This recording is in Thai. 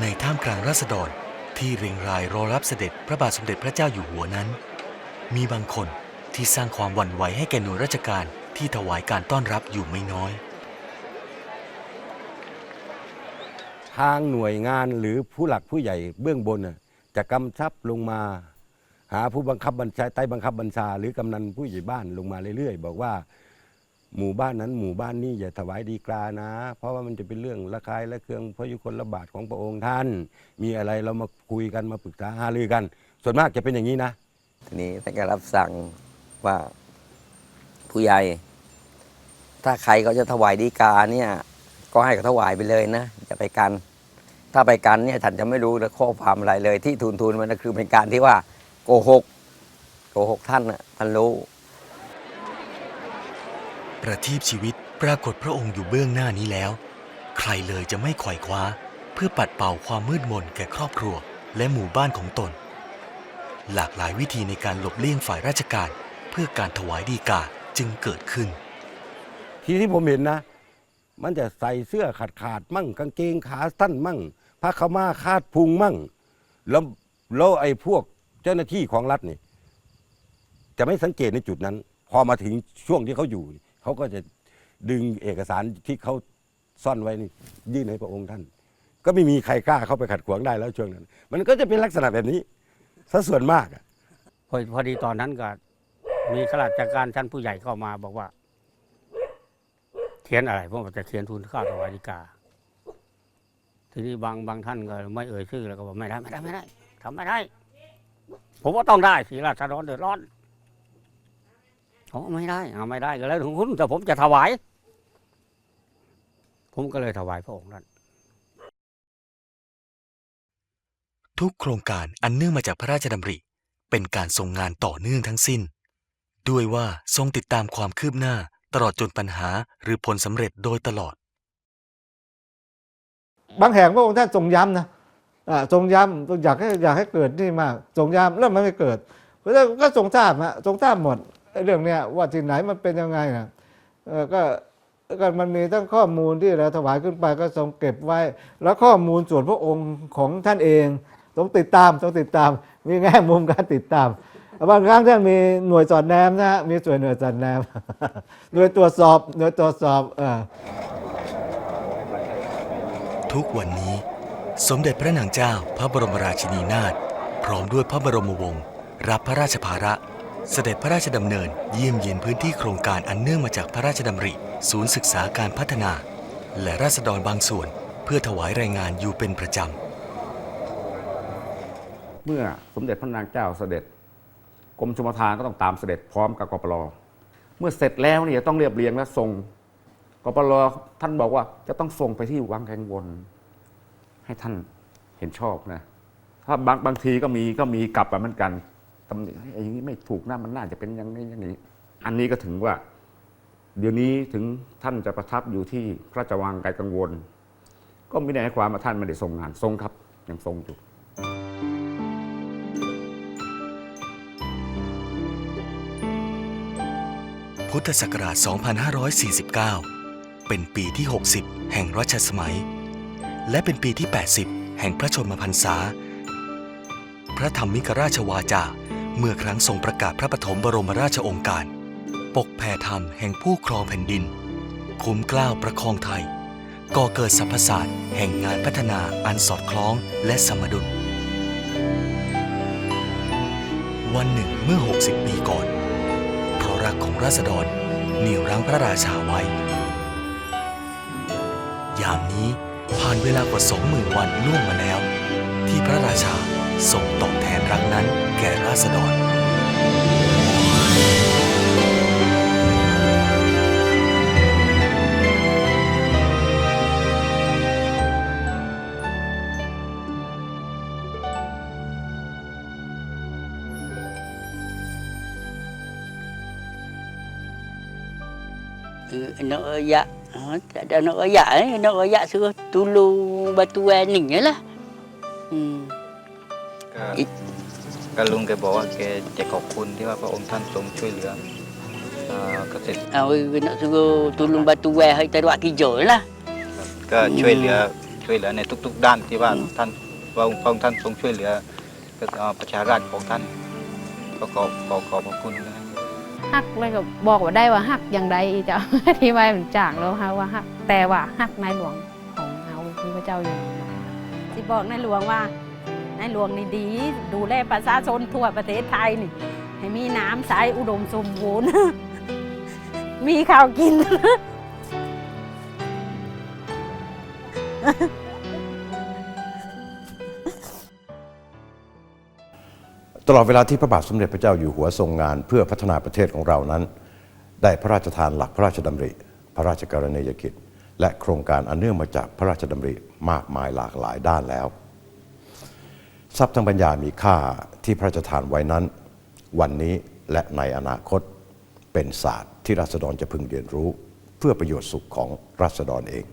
ในท่ามกลางราษฎรที่เรียงรายรอรับเสด็จพระบาทสมเด็จพระเจ้าอยู่หัวนั้น มีบางคนที่สร้างความหวั่นไหวให้แก่หน่วยราชการที่ถวายการต้อนรับอยู่ไม่น้อย ทางหน่วยงานหรือผู้หลักผู้ใหญ่เบื้องบนน่ะจะกำชับลงมา หาผู้บังคับบัญชาใต้บังคับบัญชา หรือกำนันผู้ใหญ่บ้านลงมาเรื่อยๆ บอกว่า หมู่บ้านนั้นหมู่บ้านนี้อย่าถวายดีกรานะ เพราะว่ามันจะเป็นเรื่องระคายและเครื่องพระยุคลบาทของพระองค์ท่าน มีอะไรเรามาคุยกันมาปรึกษาหารือกัน ส่วนมากจะเป็นอย่างนี้นะ ทีนี้ท่านก็รับสั่งว่าผู้ใหญ่ ถ้าใครเขาจะถวายดีกาเนี่ย ก็ให้เขาถวายไปเลยนะอย่าไปกัน ถ้าไปกันเนี่ยท่านจะไม่รู้และข้อความอะไรเลย ที่ทูลทูลมันก็คือเป็นการที่ว่าโกหกโกหกท่านน่ะท่านรู้ ประทีปชีวิตปรากฏพระองค์อยู่เบื้องหน้านี้แล้ว ใครเลยจะไม่ขว่คว้า เพื่อปัดเป่าความมืดมนแก่ครอบครัว และหมู่บ้านของตน หลากหลายวิธีในการหลบเลี่ยงฝ่ายราชการ เพื่อการถวายดีกาจึงเกิดขึ้น ทีที่ผมเห็นนะ มันจะใส่เสื้อขาดขาดๆมั่ง กางเกงขาสั้นมั่งผ้าขาวม้าคาดพุงมั่ง แล้วแล้วไอ้พวกเจ้าหน้าที่ของรัฐนี่ จะไม่สังเกตในจุดนั้น พอมาถึงช่วงที่เขาอยู่นี่ เขาก็จะดึงเอกสารที่เขาซ่อนไว้นี่ยื่นให้พระองค์ท่าน ก็ไม่มีใครกล้าเข้าไปขัดขวางได้แล้วช่วงนั้น มันก็จะเป็นลักษณะแบบนี้ซะส่วนมากอะพอพอดีตอนนั้นก็มีข้าราชการชั้นผู้ใหญ่เข้ามาบอกว่าเขียนอะไรผมบอกจะเขียนทุนข้าวถวายดีกา ทีนี้บางบางท่านก็ไม่เอ่ยชื่อแล้วก็บอกไม่ได้ไม่ได้ไม่ได้ทำไม่ได้ ผมว่าต้องได้สีราชดรเดือดร้อน ผมไม่ได้เอาไม่ได้ก็แล้วถึงคุณแต่ผมจะถวาย ผมก็เลยถวายพระองค์ท่านทุกโครงการอันเนื่องมาจากพระราชดำริ เป็นการทรงงานต่อเนื่องทั้งสิ้น ด้วยว่าทรงติดตามความคืบหน้าตลอดจนปัญหาหรือผลสำเร็จโดยตลอด บางแห่งพระองค์ท่านทรงย้ำนะอ่าทรงย้ำอยากให้อยากให้เกิดนี่มากทรงย้ำแล้วมันไม่เกิดเพราะฉะนั้นก็ทรงทราบฮะทรงทราบหมดไอ้ เรื่องเนี้ยว่าที่ไหนมันเป็นยังไงนะก็ก็มันมีทั้งข้อมูลที่เราถวายขึ้นไปก็ทรงเก็บไว้ แล้วข้อมูลส่วนพระองค์ของท่านเองทรงติดตามทรงติดตาม มีแง่มุมการติดตามบางครั้งท่านมีหน่วยสอดแนมนะฮะมีส่วนหน่วยสอดแนมหน่วยตรวจสอบหน่วยตรวจสอบอทุกวันนี้ สมเด็จพระนางเจ้า พระบรมราชินีนาถพร้อมด้วยพระบรมวงศ์รับพระราชภาระ เสด็จพระราชดำเนินเยี่ยมเยียนพื้นที่โครงการอันเนื่องมาจากพระราชดำริ ศูนย์ศึกษาการพัฒนา และราษฎรบางส่วน เพื่อถวายรายงานอยู่เป็นประจำ เมื่อสมเด็จพระนางเจ้าเสด็จ กรมชมทานก็ต้องตามเสด็จพร้อมกับกปรเมื่อเสร็จแล้วเนี่ยต้องเรียบเรียงและส่งกปรท่านบอกว่าจะต้องส่งไปที่วังแกงวน ให้ท่านเห็นชอบนะถ้าบางบางทีก็มีก็มีกลับมาเหมือนกัน ตำหนิเฮ้อย่างนี้ไม่ถูกนะมันน่าจะเป็นอย่างนี้อย่างนี้ อันนี้ก็ถึงว่า เดี๋ยวนี้ถึงท่านจะประทับอยู่ที่พระราชวังไกลกังวล ก็ไม่ได้ให้ความว่าท่านไม่ได้ทรงงานทรงครับยังทรงอยู่พุทธศักราช 2549 เป็นปีที่ 60 แห่งรัชสมัย และเป็นปีที่ 80 แห่งพระชนมพรรษา พระธรรมิกราชวาจา เมื่อครั้งทรงประกาศพระปฐมบรมราชองค์การ ปกแผ่ธรรมแห่งผู้ครองแผ่นดิน คุ้มกล้าวประคองไทย ก่อเกิดสรรพศาสตร์แห่งงานพัฒนาอันสอดคล้องและสมดุล วันหนึ่งเมื่อ 60 ปีก่อน เพราะรักของราษฎรเหนี่ยวรั้งพระราชาไว้ ยามนี้ผ่านเวลากว่าสองหมื่นวันล่วงมาแล้ว ที่พระราชา ทรงตอบแทนรักนั้นแก่ราษฎร Ừ, nó ở dạ Ờ, ada nó ở dạ ấy nó ở dạ xưa tulu batu ening ấy lah hmm. ก็อิก็ลุงแกบอกว่าแกจะขอบคุณที่ว่าพระองค์ท่านทรงช่วยเหลือเอ่อเกษตร à, ừ, nó xưa tulung batu e hay tay đoạn kia rồi lah ก็ช่วยเหลือช่วยเหลือในทุก ๆ ด้านที่ว่าท่านพระองค์พระองค์ท่านทรงช่วยเหลือเอ่อประชาราษฎร์ของท่านก็ขอขอขอบพระคุณนะครับ ฮักเลยก็บอกว่าได้ว่าฮักอย่างใดอีเจ้า ที่ว่ามันจากแล้วฮะว่าฮักแต่ว่าฮักในหลวงของเราที่พระเจ้าอยู่หัวสิบอกในหลวงว่า ในหลวงนี่ดี ดูแลประชาชนทั่วประเทศไทยนี่ ให้มีน้ำใสอุดมสมบูรณ์ มีข้าวกิน ตลอดเวลาที่พระบาทสมเด็จพระเจ้าอยู่หัวทรงงานเพื่อพัฒนาประเทศของเรานั้น ได้พระราชทานหลักพระราชดำริ พระราชกรณียกิจ และโครงการอันเนื่องมาจากพระราชดำริมากมายหลากหลายด้านแล้ว ทรัพย์ทางปัญญามีค่าที่พระราชทานไว้นั้น วันนี้และในอนาคตเป็นศาสตร์ที่ราษฎรจะพึงเรียนรู้ เพื่อประโยชน์สุขของราษฎรเอง